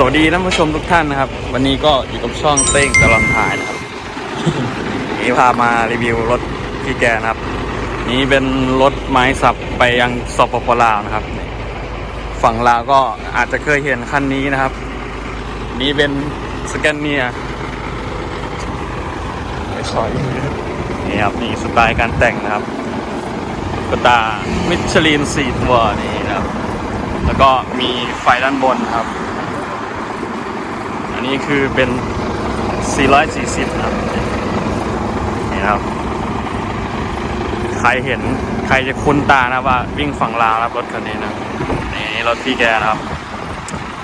สวัสดีท่านผู้ชมทุกท่านนะครับ วันนี้ก็อยู่กับช่องเต้งตลอดถ่ายนะครับนี่พามารีวิวรถพี่แกนะครับ นี่เป็นรถไม้สับไปยังสปปลาวนะครับ ฝั่งลาวก็อาจจะเคยเห็นคันนี้นะครับ นี่เป็นสแกนเนียไม่ชอยนี่ครับนี่สไตล์การแต่งนะครับกระตามิชลินสี่ตัวนี่นะครับ แล้วก็มีไฟด้านบนครับ อันนี้คือเป็น 440 นะครับ นี่นะครับ ใครเห็นใครจะคุ้นตานะว่าวิ่งฝั่งลาวนะครับรถคันนี้นะ นี่รถพี่แกนะครับ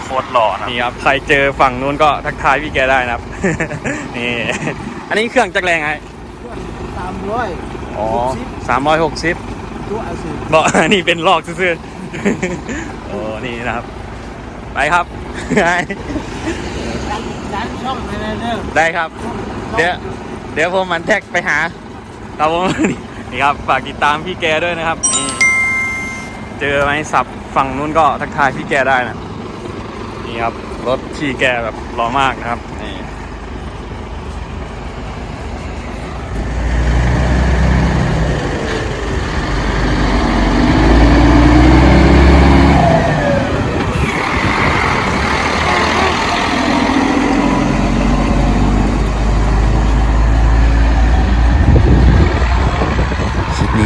โคตรหล่อนะนี่ครับใครเจอฝั่งนู้นก็ทักทายพี่แกได้นะครับ นี่ อันนี้เครื่องจักรแรงไงสามร้อยอ๋อสามร้อยหกสิบตัวอาซีบอกอันนี้เป็นลอกซื่อๆโอ้นี่นะครับ ไปครับ ร้านช่องในเด้อได้ครับ เดี๋ยวเดี๋ยวผมมันแท็กไปหาครับผมนี่ครับฝากติดตามพี่แกด้วยนะครับนี่เจอไหมสับฝั่งนู้นก็ทักทายพี่แกได้นะนี่ครับรถพี่แกแบบหล่อมากนะครับ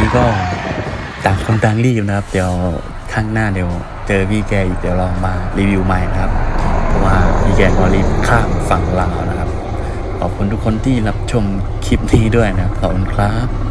นี้ก็ต่างคนต่างรีบนะครับ เดี๋ยวข้างหน้าเดี๋ยวเจอพี่แกอีกเดี๋ยวลองมารีวิวใหม่นะครับ เพราะว่าพี่แกก็รีบข้ามฝั่งลาวนะครับ ขอบคุณทุกคนที่รับชมคลิปนี้ด้วยนะครับขอบคุณครับ